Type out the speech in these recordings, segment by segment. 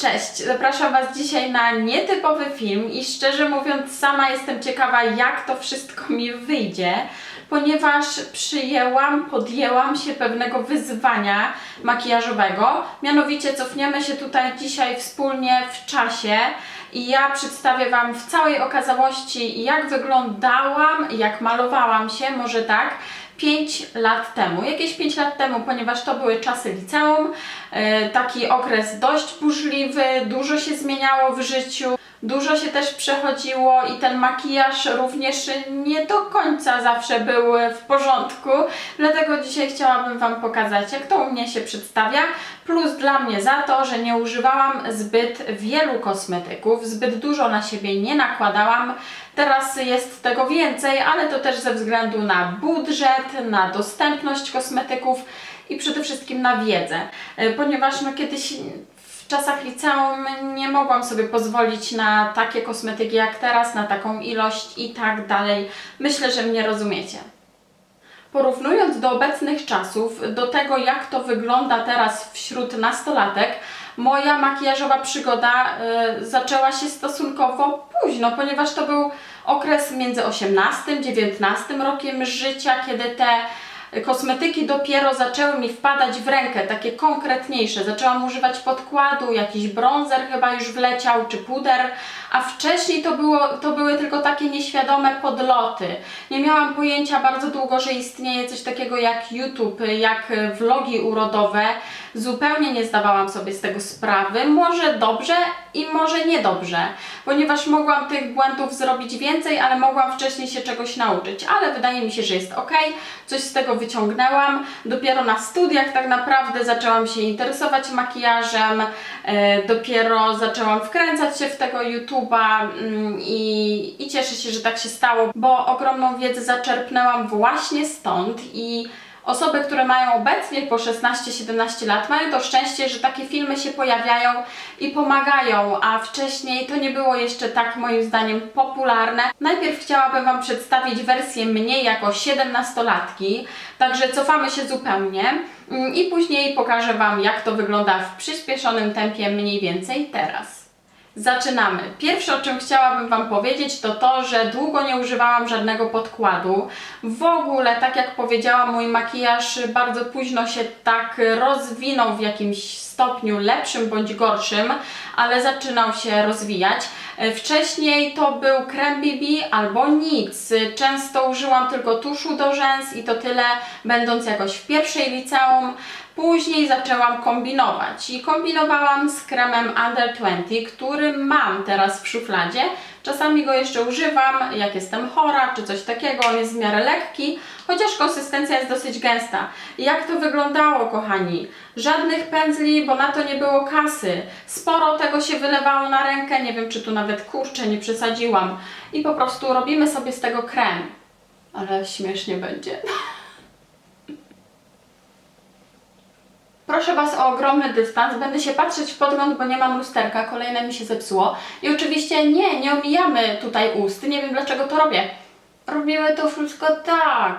Cześć, zapraszam Was dzisiaj na nietypowy film i szczerze mówiąc sama jestem ciekawa jak to wszystko mi wyjdzie, ponieważ przyjęłam, podjęłam się pewnego wyzwania makijażowego, mianowicie cofniemy się tutaj dzisiaj wspólnie w czasie i ja przedstawię Wam w całej okazałości jak wyglądałam, jak malowałam się, może tak, 5 lat temu. Jakieś 5 lat temu, ponieważ to były czasy liceum, e, taki okres dość burzliwy, dużo się zmieniało w życiu, dużo się też przechodziło i ten makijaż również nie do końca zawsze był w porządku. Dlatego dzisiaj chciałabym Wam pokazać, jak to u mnie się przedstawia. Plus dla mnie za to, że nie używałam zbyt wielu kosmetyków, zbyt dużo na siebie nie nakładałam. Teraz jest tego więcej, ale to też ze względu na budżet, na dostępność kosmetyków i przede wszystkim na wiedzę, ponieważ no kiedyś czasach liceum nie mogłam sobie pozwolić na takie kosmetyki jak teraz, na taką ilość i tak dalej. Myślę, że mnie rozumiecie. Porównując do obecnych czasów, do tego jak to wygląda teraz wśród nastolatek, moja makijażowa przygoda y, zaczęła się stosunkowo późno, ponieważ to był okres między 18 a 19 rokiem życia, kiedy te kosmetyki dopiero zaczęły mi wpadać w rękę, takie konkretniejsze. Zaczęłam używać podkładu, jakiś bronzer chyba już wleciał, czy puder, a wcześniej to, było, to były tylko takie nieświadome podloty. Nie miałam pojęcia bardzo długo, że istnieje coś takiego jak YouTube, jak vlogi urodowe. Zupełnie nie zdawałam sobie z tego sprawy. Może dobrze i może niedobrze, ponieważ mogłam tych błędów zrobić więcej, ale mogłam wcześniej się czegoś nauczyć. Ale wydaje mi się, że jest ok, coś z tego wyciągnęłam. Dopiero na studiach tak naprawdę zaczęłam się interesować makijażem, e, dopiero zaczęłam wkręcać się w tego YouTube'a mm, i, i cieszę się, że tak się stało, bo ogromną wiedzę zaczerpnęłam właśnie stąd i Osoby, które mają obecnie po 16-17 lat, mają to szczęście, że takie filmy się pojawiają i pomagają, a wcześniej to nie było jeszcze tak moim zdaniem popularne. Najpierw chciałabym Wam przedstawić wersję mnie jako 17-latki, także cofamy się zupełnie mm, i później pokażę Wam, jak to wygląda w przyspieszonym tempie mniej więcej teraz. Zaczynamy. Pierwsze, o czym chciałabym Wam powiedzieć, to to, że długo nie używałam żadnego podkładu. W ogóle, tak jak powiedziałam, mój makijaż bardzo późno się tak rozwinął w jakimś stopniu lepszym bądź gorszym, ale zaczynał się rozwijać. E, Wcześniej to był krem BB albo nic. Często użyłam tylko tuszu do rzęs i to tyle, będąc jakoś w pierwszej liceum. Później zaczęłam kombinować i kombinowałam z kremem Under 20, który mam teraz w szufladzie. Czasami go jeszcze używam, jak jestem chora czy coś takiego. On jest w miarę lekki, chociaż konsystencja jest dosyć gęsta. Jak to wyglądało, kochani? Żadnych pędzli, bo na to nie było kasy. Sporo tego się wylewało na rękę, nie wiem czy tu nawet kurczę nie przesadziłam. I po prostu robimy sobie z tego krem. Ale śmiesznie będzie. Proszę Was o ogromny dystans. Będę się patrzeć w podgląd, bo nie mam lusterka. Kolejne mi się zepsuło. I oczywiście nie, nie omijamy tutaj ust. Nie wiem dlaczego to robię. Robimy to wszystko tak.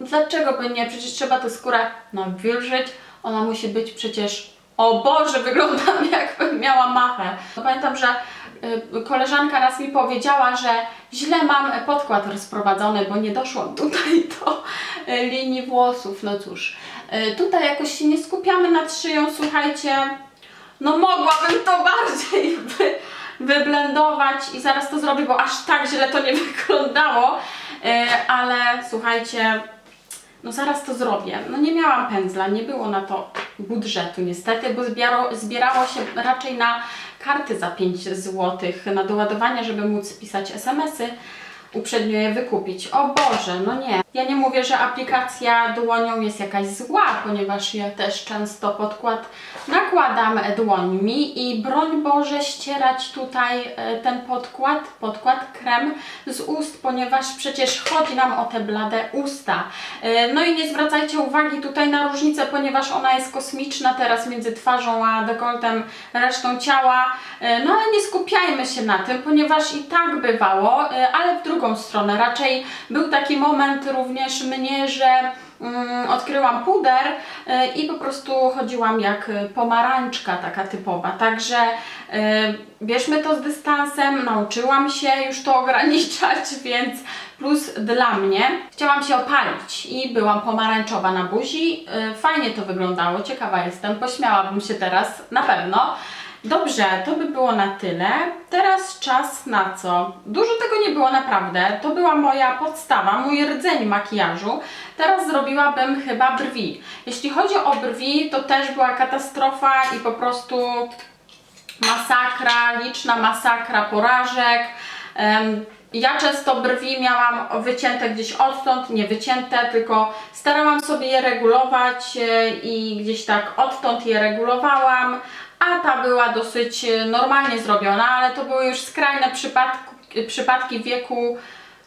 Dlaczego by nie? Przecież trzeba tę skórę nawilżyć. Ona musi być przecież... O Boże, wyglądam jakbym miała machę. Pamiętam, że koleżanka raz mi powiedziała, że źle mam podkład rozprowadzony, bo nie doszłam tutaj do y, linii włosów. No cóż, y, tutaj jakoś się nie skupiamy nad szyją, słuchajcie. No mogłabym to bardziej wy, wyblendować i zaraz to zrobię, bo aż tak źle to nie wyglądało. Y, ale słuchajcie, no zaraz to zrobię. No nie miałam pędzla, nie było na to budżetu. Niestety, bo zbierało, zbierało się raczej na karty za 5 zł na doładowanie, żeby móc pisać SMS-y, uprzednio je wykupić. O Boże, no nie. Ja nie mówię, że aplikacja dłonią jest jakaś zła, ponieważ ja też często podkład nakładam dłońmi i broń Boże ścierać tutaj e, ten podkład, podkład krem z ust, ponieważ przecież chodzi nam o te blade usta. E, No i nie zwracajcie uwagi tutaj na różnicę, ponieważ ona jest kosmiczna teraz między twarzą a dekoltem, resztą ciała. E, No ale nie skupiajmy się na tym, ponieważ i tak bywało, ale w drugą stronę. Raczej był taki moment również mnie, że mm, odkryłam puder y, i po prostu chodziłam jak pomarańczka taka typowa. Także y, bierzmy to z dystansem, nauczyłam się już to ograniczać, więc plus dla mnie. Chciałam się opalić i byłam pomarańczowa na buzi. Y, Fajnie to wyglądało, ciekawa jestem, pośmiałabym się teraz na pewno. Dobrze, to by było na tyle. Teraz czas na co? Dużo tego nie było naprawdę. To była moja podstawa, mój rdzeń makijażu. Teraz zrobiłabym chyba brwi. Jeśli chodzi o brwi, to też była katastrofa i po prostu masakra, liczna masakra porażek. Ja często brwi miałam wycięte gdzieś odtąd, nie wycięte, tylko starałam sobie je regulować e, i gdzieś tak odtąd je regulowałam, a ta była dosyć e, normalnie zrobiona, ale to były już skrajne przypadki, przypadki w wieku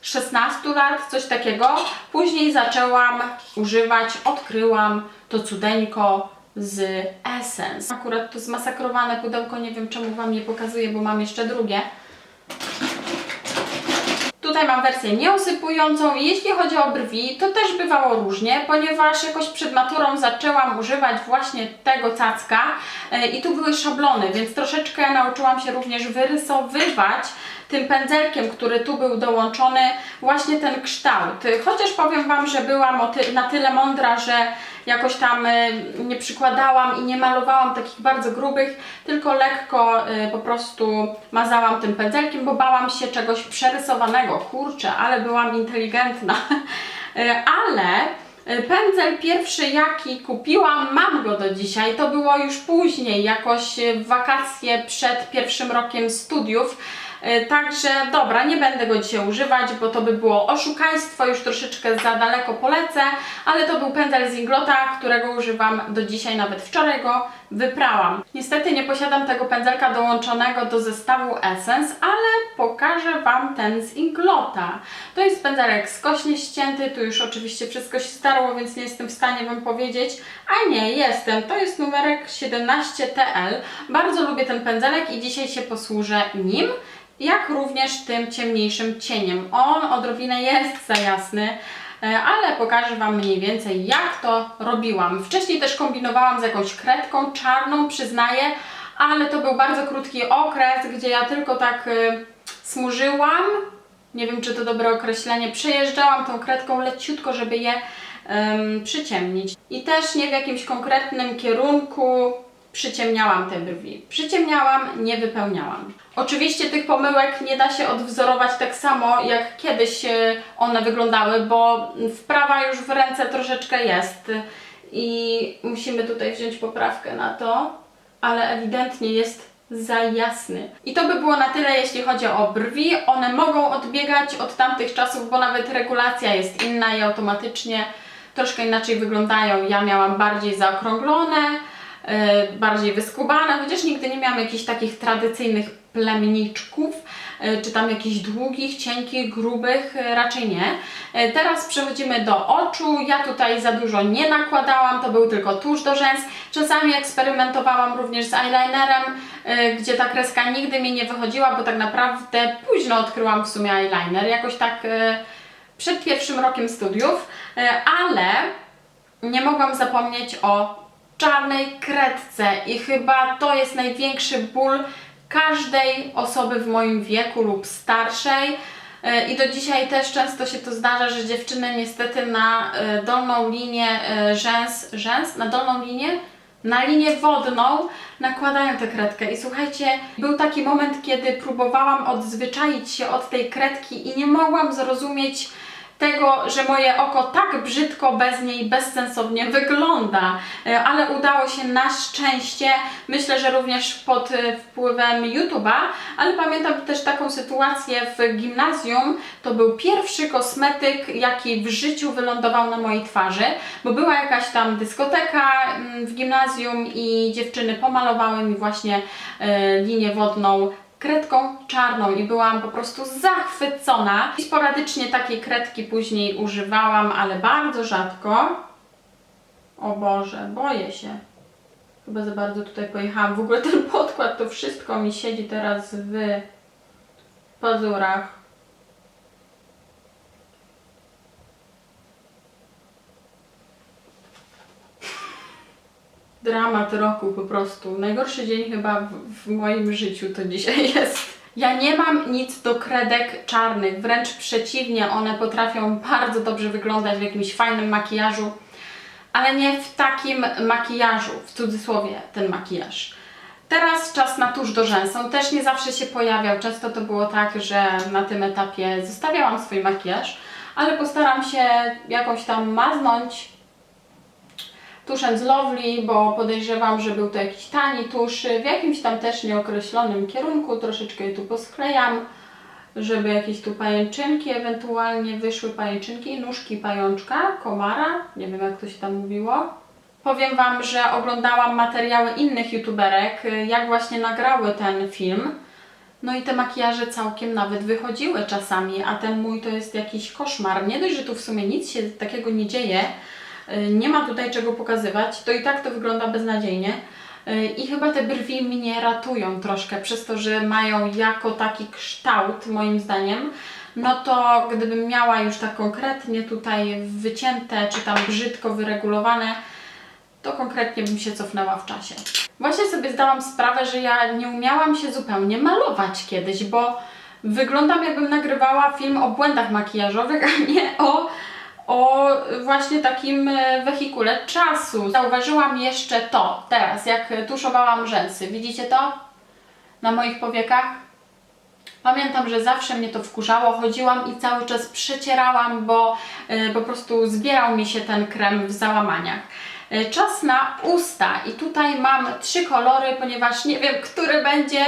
16 lat, coś takiego. Później zaczęłam używać, odkryłam to cudeńko z Essence. Akurat to zmasakrowane pudełko, nie wiem czemu Wam nie pokazuję, bo mam jeszcze drugie. Tutaj mam wersję nieosypującą i jeśli chodzi o brwi, to też bywało różnie, ponieważ jakoś przed maturą zaczęłam używać właśnie tego cacka e, i tu były szablony, więc troszeczkę nauczyłam się również wyrysowywać tym pędzelkiem, który tu był dołączony, właśnie ten kształt. Chociaż powiem Wam, że byłam na tyle mądra, że jakoś tam e, nie przykładałam i nie malowałam takich bardzo grubych, tylko lekko e, po prostu mazałam tym pędzelkiem, bo bałam się czegoś przerysowanego. Kurczę, ale byłam inteligentna. E, Ale pędzel pierwszy jaki kupiłam, mam go do dzisiaj, to było już później, jakoś w wakacje przed pierwszym rokiem studiów. E, Także dobra, nie będę go dzisiaj używać, bo to by było oszukaństwo, już troszeczkę za daleko polecę, ale to był pędzel z Inglota, którego używam do dzisiaj, nawet wczoraj go wyprałam. Niestety nie posiadam tego pędzelka dołączonego do zestawu Essence, ale pokażę Wam ten z Inglota. To jest pędzelek skośnie ścięty, tu już oczywiście wszystko się starło, więc nie jestem w stanie Wam powiedzieć, a nie, jestem. To jest numerek 17TL. Bardzo lubię ten pędzelek i dzisiaj się posłużę nim jak również tym ciemniejszym cieniem. On odrobinę jest za jasny, e, ale pokażę Wam mniej więcej jak to robiłam. Wcześniej też kombinowałam z jakąś kredką czarną, przyznaję, ale to był bardzo krótki okres, gdzie ja tylko tak y, smurzyłam, nie wiem czy to dobre określenie, przejeżdżałam tą kredką leciutko, żeby je em, przyciemnić. I też nie w jakimś konkretnym kierunku przyciemniałam te brwi. Przyciemniałam, nie wypełniałam. Oczywiście tych pomyłek nie da się odwzorować tak samo, jak kiedyś e, one wyglądały, bo wprawa już w ręce troszeczkę jest i musimy tutaj wziąć poprawkę na to, ale ewidentnie jest za jasny. I to by było na tyle, jeśli chodzi o brwi. One mogą odbiegać od tamtych czasów, bo nawet regulacja jest inna i automatycznie troszkę inaczej wyglądają. Ja miałam bardziej zaokrąglone, bardziej wyskubane, chociaż nigdy nie miałam jakichś takich tradycyjnych plemniczków, e, czy tam jakichś długich, cienkich, grubych, e, raczej nie. E, Teraz przechodzimy do oczu. Ja tutaj za dużo nie nakładałam, to był tylko tusz do rzęs. Czasami eksperymentowałam również z eyelinerem, e, gdzie ta kreska nigdy mi nie wychodziła, bo tak naprawdę późno odkryłam w sumie eyeliner, jakoś tak e, przed pierwszym rokiem studiów, e, ale nie mogłam zapomnieć o czarnej kredce i chyba to jest największy ból każdej osoby w moim wieku lub starszej. E, I do dzisiaj też często się to zdarza, że dziewczyny niestety na e, dolną linię e, rzęs, rzęs, na dolną linię, na linię wodną nakładają tę kredkę. I słuchajcie, był taki moment, kiedy próbowałam odzwyczaić się od tej kredki i nie mogłam zrozumieć tego, że moje oko tak brzydko bez niej bezsensownie wygląda, E, ale udało się na szczęście, myślę, że również pod e, wpływem YouTube'a, ale pamiętam też taką sytuację w gimnazjum, to był pierwszy kosmetyk, jaki w życiu wylądował na mojej twarzy, bo była jakaś tam dyskoteka mm, w gimnazjum i dziewczyny pomalowały mi właśnie e, linię wodną kredką czarną i byłam po prostu zachwycona. I sporadycznie takiej kredki później używałam, ale bardzo rzadko. O Boże, boję się. Chyba za bardzo tutaj pojechałam. W ogóle ten podkład, to wszystko mi siedzi teraz w pazurach. Dramat roku po prostu. Najgorszy dzień chyba w, w moim życiu to dzisiaj jest. Ja nie mam nic do kredek czarnych, wręcz przeciwnie, one potrafią bardzo dobrze wyglądać w jakimś fajnym makijażu, ale nie w takim makijażu, w cudzysłowie ten makijaż. Teraz czas na tusz do rzęs. On też nie zawsze się pojawiał. Często to było tak, że na tym etapie zostawiałam swój makijaż, ale postaram się jakąś tam maznąć tuszem z Lovely, bo podejrzewam, że był to jakiś tani tusz, w jakimś tam też nieokreślonym kierunku. Troszeczkę je tu posklejam, żeby jakieś tu pajęczynki ewentualnie wyszły, pajęczynki, nóżki pajączka, komara, nie wiem jak to się tam mówiło. Powiem Wam, że oglądałam materiały innych youtuberek, jak właśnie nagrały ten film. No i te makijaże całkiem nawet wychodziły czasami, a ten mój to jest jakiś koszmar. Nie dość, że tu w sumie nic się takiego nie dzieje, nie ma tutaj czego pokazywać, to i tak to wygląda beznadziejnie. Y, I chyba te brwi mnie ratują troszkę, przez to, że mają jako taki kształt, moim zdaniem. No to gdybym miała już tak konkretnie tutaj wycięte, czy tam brzydko wyregulowane, to konkretnie bym się cofnęła w czasie. Właśnie sobie zdałam sprawę, że ja nie umiałam się zupełnie malować kiedyś, bo wyglądam jakbym nagrywała film o błędach makijażowych, a nie o, o właśnie takim e, wehikule czasu. Zauważyłam jeszcze to teraz, jak tuszowałam rzęsy. Widzicie to? Na moich powiekach? Pamiętam, że zawsze mnie to wkurzało, chodziłam i cały czas przecierałam, bo y, po prostu zbierał mi się ten krem w załamaniach. Y, czas na usta i tutaj mam trzy kolory, ponieważ nie wiem, który będzie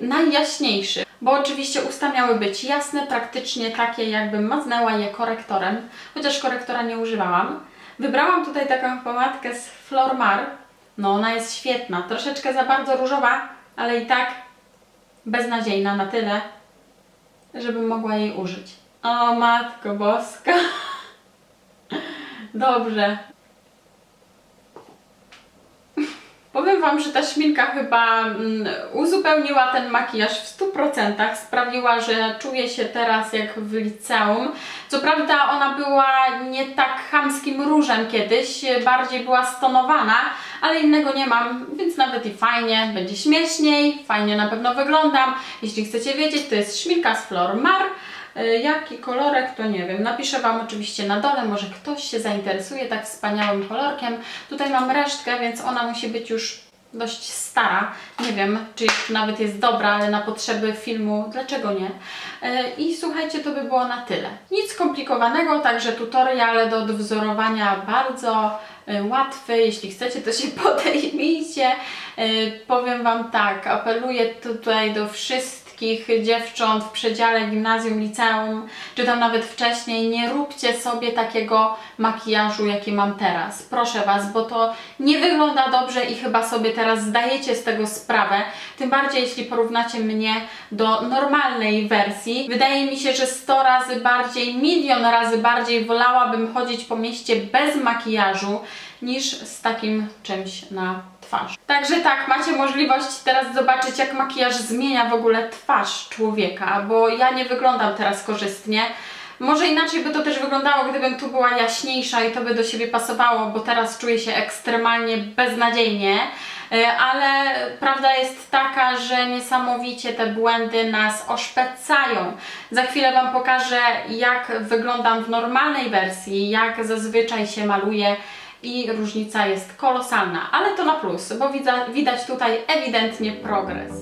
najjaśniejszy. Bo oczywiście usta miały być jasne, praktycznie takie jakbym maznęła je korektorem, chociaż korektora nie używałam. Wybrałam tutaj taką pomadkę z Flormar. No ona jest świetna, troszeczkę za bardzo różowa, ale i tak beznadziejna na tyle, żebym mogła jej użyć. O matko boska. Dobrze. Powiem Wam, że ta szminka chyba mm, uzupełniła ten makijaż w 100%. Sprawiła, że czuję się teraz jak w liceum. Co prawda ona była nie tak chamskim różem kiedyś, bardziej była stonowana, ale innego nie mam, więc nawet i fajnie, będzie śmieszniej, fajnie na pewno wyglądam. Jeśli chcecie wiedzieć, to jest szminka z Flor Mar. Y, Jaki kolorek, to nie wiem. Napiszę Wam oczywiście na dole, może ktoś się zainteresuje tak wspaniałym kolorkiem. Tutaj mam resztkę, więc ona musi być już dość stara. Nie wiem, czy nawet jest dobra, ale na potrzeby filmu, dlaczego nie? Y, I słuchajcie, to by było na tyle. Nic skomplikowanego, także tutorial do odwzorowania bardzo y, łatwy. Jeśli chcecie, to się podejmijcie. Powiem Wam tak, apeluję tutaj do wszystkich dziewcząt w przedziale gimnazjum, liceum, czy tam nawet wcześniej, nie róbcie sobie takiego makijażu, jaki mam teraz. Proszę Was, bo to nie wygląda dobrze i chyba sobie teraz zdajecie z tego sprawę. Tym bardziej, jeśli porównacie mnie do normalnej wersji. Wydaje mi się, że 100 razy bardziej, milion razy bardziej wolałabym chodzić po mieście bez makijażu, niż z takim czymś na twarz. Także tak, macie możliwość teraz zobaczyć, jak makijaż zmienia w ogóle twarz człowieka, bo ja nie wyglądam teraz korzystnie. Może inaczej by to też wyglądało, gdybym tu była jaśniejsza i to by do siebie pasowało, bo teraz czuję się ekstremalnie beznadziejnie. E, Ale prawda jest taka, że niesamowicie te błędy nas oszpecają. Za chwilę Wam pokażę, jak wyglądam w normalnej wersji, jak zazwyczaj się maluję i różnica jest kolosalna, ale to na plus, bo widać tutaj ewidentnie progres.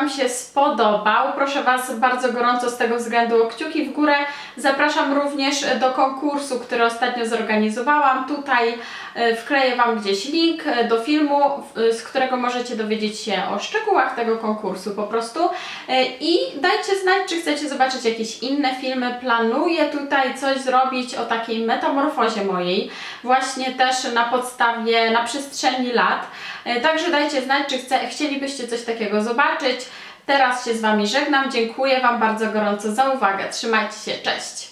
Inny film Wam się spodobał. Proszę Was bardzo gorąco z tego względu o kciuki w górę. Zapraszam również do konkursu, który ostatnio zorganizowałam. Tutaj e, wkleję Wam gdzieś link e, do filmu, w- z którego możecie dowiedzieć się o szczegółach tego konkursu po prostu. E, I dajcie znać, czy chcecie zobaczyć jakieś inne filmy. Planuję tutaj coś zrobić o takiej metamorfozie mojej, właśnie też na podstawie, na przestrzeni lat. E, Także dajcie znać, czy chce, chcielibyście coś takiego zobaczyć. Teraz się z Wami żegnam. Dziękuję Wam bardzo gorąco za uwagę. Trzymajcie się. Cześć.